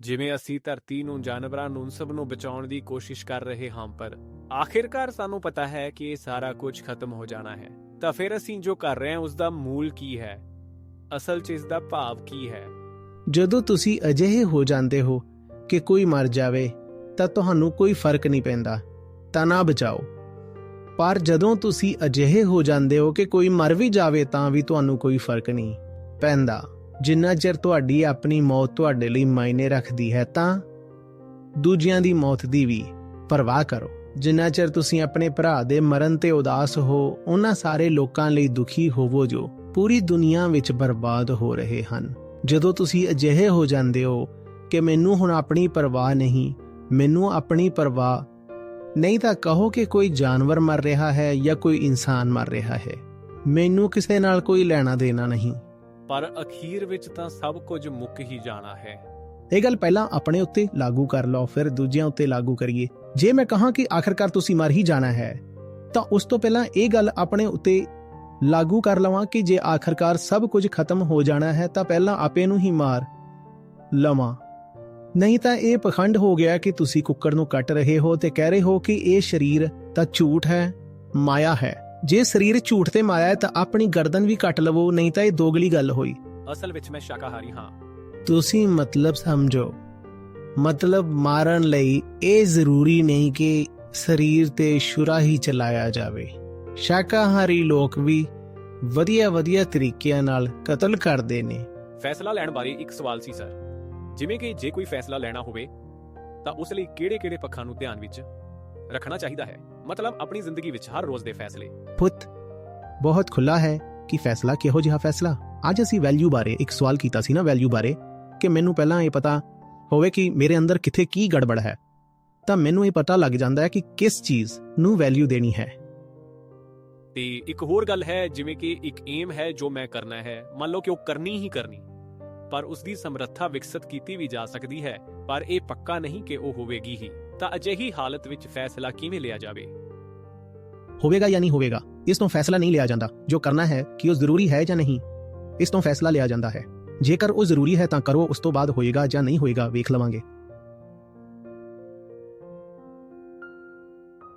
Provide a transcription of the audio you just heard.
ਜਿਵੇਂ ਅਸੀਂ ਧਰਤੀ ਨੂੰ, ਜਾਨਵਰਾਂ ਨੂੰ, ਸਭ ਨੂੰ ਬਚਾਉਣ ਦੀ ਕੋਸ਼ਿਸ਼ ਕਰ ਰਹੇ ਹਾਂ, ਪਰ ਆਖਿਰਕਾਰ ਸਾਨੂੰ ਪਤਾ ਹੈ ਕਿ ਇਹ ਸਾਰਾ ਕੁਝ ਖਤਮ ਹੋ ਜਾਣਾ ਹੈ। ਤਾਂ ਫਿਰ ਅਸੀਂ ਜੋ ਕਰ ਰਹੇ ਹਾਂ ਉਸ ਦਾ ਮੂਲ ਕੀ ਹੈ? ਅਸਲ 'ਚ ਇਸ ਦਾ ਭਾਵ ਕੀ ਹੈ? ਜਦੋਂ ਤੁਸੀਂ ਅਜਿਹੇ ਹੋ ਜਾਂਦੇ ਹੋ ਕਿ ਕੋਈ ਮਰ ਜਾਵੇ, ਤਾਂ ਤੁਹਾਨੂੰ ਕੋਈ ਫ਼ਰਕ ਨਹੀਂ ਪੈਂਦਾ, ਤਾਂ ਨਾ ਬਚਾਓ। ਪਰ ਜਦੋਂ ਤੁਸੀਂ ਅਜਿਹੇ ਹੋ ਜਾਂਦੇ ਹੋ ਕਿ ਕੋਈ ਮਰ ਵੀ ਜਾਵੇ, ਤਾਂ ਵੀ ਤੁਹਾਨੂੰ ਕੋਈ ਫ਼ਰਕ ਨਹੀਂ ਪੈਂਦਾ। ਜਿੰਨਾ ਚਿਰ ਤੁਹਾਡੀ ਆਪਣੀ ਮੌਤ ਤੁਹਾਡੇ ਲਈ ਮਾਇਨੇ ਰੱਖਦੀ ਹੈ, ਤਾਂ ਦੂਜਿਆਂ ਦੀ ਮੌਤ ਦੀ ਵੀ ਪਰਵਾਹ ਕਰੋ। ਜਿੰਨਾ ਚਿਰ ਤੁਸੀਂ ਆਪਣੇ ਭਰਾ ਦੇ ਮਰਨ ਤੇ ਉਦਾਸ ਹੋ, ਉਹਨਾਂ ਸਾਰੇ ਲੋਕਾਂ ਲਈ ਦੁਖੀ ਹੋਵੋ ਜੋ ਪੂਰੀ ਦੁਨੀਆ ਵਿੱਚ ਬਰਬਾਦ ਹੋ ਰਹੇ ਹਨ। ਜਦੋਂ ਤੁਸੀਂ ਅਜਿਹੇ ਹੋ ਜਾਂਦੇ ਹੋ ਕਿ ਮੈਨੂੰ ਹੁਣ ਆਪਣੀ ਪਰਵਾਹ ਨਹੀਂ, ਮੈਨੂੰ ਆਪਣੀ ਪਰਵਾਹ ਨਹੀਂ, ਤਾਂ ਕਹੋ ਕਿ ਕੋਈ ਜਾਨਵਰ ਮਰ ਰਿਹਾ ਹੈ ਜਾਂ ਕੋਈ ਇਨਸਾਨ ਮਰ ਰਿਹਾ ਹੈ। ਮੈਨੂੰ ਕਿਸੇ ਨਾਲ ਕੋਈ ਲੈਣਾ ਦੇਣਾ ਨਹੀਂ। ਪਰ ਅਖੀਰ ਵਿੱਚ ਤਾਂ ਸਭ ਕੁਝ ਮੁੱਕ ਹੀ ਜਾਣਾ ਹੈ। ਇਹ ਗੱਲ ਪਹਿਲਾਂ ਆਪਣੇ ਉੱਤੇ ਲਾਗੂ ਕਰ ਲਓ, ਫਿਰ ਦੂਜਿਆਂ ਉੱਤੇ ਲਾਗੂ ਕਰੀਏ। ਜੇ ਮੈਂ ਕਹਾਂ ਕਿ ਆਖਰਕਾਰ ਤੁਸੀਂ ਮਰ ਹੀ ਜਾਣਾ ਹੈ, ਤਾਂ ਉਸ ਤੋਂ ਪਹਿਲਾਂ ਇਹ ਗੱਲ ਆਪਣੇ ਉੱਤੇ ਲਾਗੂ ਕਰ ਲਵਾਂ ਕਿ ਜੇ ਆਖਰਕਾਰ ਸਭ ਕੁਝ ਖਤਮ ਹੋ ਜਾਣਾ ਹੈ, ਤਾਂ ਪਹਿਲਾਂ ਆਪੇ ਨੂੰ ਹੀ ਮਾਰ ਲਵਾਂ। ਨਹੀਂ ਤਾਂ ਇਹ ਪਖੰਡ ਹੋ ਗਿਆ ਕਿ ਤੁਸੀਂ ਕੁੱਕੜ ਨੂੰ ਕੱਟ ਰਹੇ ਹੋ ਤੇ ਕਹਿ ਰਹੇ ਹੋ ਕਿ ਇਹ ਸਰੀਰ ਤਾਂ ਝੂਠ ਹੈ, ਮਾਇਆ ਹੈ। ਜੇ ਸਰੀਰ ਝੂਠ ਤੇ ਮਾਇਆ ਹੈ ਤਾਂ ਆਪਣੀ ਗਰਦਨ ਵੀ ਕੱਟ ਲਵੋ ਨਹੀਂ ਤਾਂ ਇਹ ਦੋਗਲੀ ਗੱਲ ਹੋਈ। ਅਸਲ ਵਿੱਚ ਮੈਂ ਸ਼ਾਕਾਹਾਰੀ ਹਾਂ। ਤੁਸੀਂ ਮਤਲਬ ਸਮਝੋ। ਮਤਲਬ ਮਾਰਨ ਲਈ ਇਹ ਜ਼ਰੂਰੀ ਨਹੀਂ ਕਿ ਸਰੀਰ ਤੇ ਸ਼ੁਰਾ ਹੀ ਚਲਾਇਆ ਜਾਵੇ। ਸ਼ਾਕਾਹਾਰੀ ਲੋਕ ਵੀ ਵਧੀਆ ਵਧੀਆ ਤਰੀਕਿਆਂ ਨਾਲ ਕਤਲ ਕਰਦੇ ਨੇ। ਫੈਸਲਾ ਲੈਣ ਬਾਰੇ ਇੱਕ ਸਵਾਲ ਸੀ ਸਰ। ਜਿਵੇਂ ਕਿ ਜੇ ਕੋਈ ਫੈਸਲਾ ਲੈਣਾ ਹੋਵੇ ਤਾਂ ਉਸ ਲਈ ਕਿਹੜੇ-ਕਿਹੜੇ ਪੱਖਾਂ ਨੂੰ ਧਿਆਨ ਵਿੱਚ ਰੱਖਣਾ ਚਾਹੀਦਾ ਹੈ? ਮਤਲਬ ਆਪਣੀ ਜ਼ਿੰਦਗੀ ਵਿੱਚ ਹਰ ਰੋਜ਼ ਦੇ ਫੈਸਲੇ। ਪੁੱਤ ਬਹੁਤ ਖੁੱਲਾ ਹੈ ਕਿ ਫੈਸਲਾ ਕਿਹੋ ਜਿਹਾ ਫੈਸਲਾ। ਅੱਜ ਅਸੀਂ ਵੈਲਿਊ ਬਾਰੇ ਇੱਕ ਸਵਾਲ ਕੀਤਾ ਸੀ ਨਾ ਵੈਲਿਊ ਬਾਰੇ ਕਿ ਮੈਨੂੰ ਪਹਿਲਾਂ ਇਹ ਪਤਾ ਹੋਵੇ ਕਿ ਮੇਰੇ ਅੰਦਰ ਕਿੱਥੇ ਕੀ ਗੜਬੜ ਹੈ। ਤਾਂ ਮੈਨੂੰ ਇਹ ਪਤਾ ਲੱਗ ਜਾਂਦਾ ਹੈ ਕਿ ਕਿਸ ਚੀਜ਼ ਨੂੰ ਵੈਲਿਊ ਦੇਣੀ ਹੈ। ਤੇ ਇੱਕ ਹੋਰ ਗੱਲ ਹੈ ਜਿਵੇਂ ਕਿ ਇੱਕ ਏਮ ਹੈ ਜੋ ਮੈਂ ਕਰਨਾ ਹੈ। ਮੰਨ ਲਓ ਕਿ ਉਹ ਕਰਨੀ ਹੀ ਕਰਨੀ। ਪਰ ਉਸ ਦੀ ਸਮਰੱਥਾ ਵਿਕਸਿਤ ਕੀਤੀ ਵੀ ਜਾ ਸਕਦੀ ਹੈ ਪਰ ਇਹ ਪੱਕਾ ਨਹੀਂ ਕਿ ਉਹ ਹੋਵੇਗੀ ਹੀ। ਤਾਂ ਅਜਿਹੀ ਹਾਲਤ ਵਿੱਚ ਫੈਸਲਾ ਕਿਵੇਂ ਲਿਆ ਜਾਵੇ? ਹੋਵੇਗਾ ਜਾਂ ਨਹੀਂ ਹੋਵੇਗਾ, ਇਸ ਤੋਂ ਫੈਸਲਾ ਨਹੀਂ ਲਿਆ ਜਾਂਦਾ। ਜੋ ਕਰਨਾ ਹੈ ਕਿ ਉਹ ਜ਼ਰੂਰੀ ਹੈ ਜਾਂ ਨਹੀਂ, ਇਸ ਤੋਂ ਫੈਸਲਾ ਲਿਆ ਜਾਂਦਾ ਹੈ। ਜੇਕਰ ਉਹ ਜ਼ਰੂਰੀ ਹੈ ਤਾਂ ਕਰੋ, ਉਸ ਤੋਂ ਬਾਅਦ ਹੋਏਗਾ ਜਾਂ ਨਹੀਂ ਹੋਏਗਾ ਵੇਖ ਲਵਾਂਗੇ।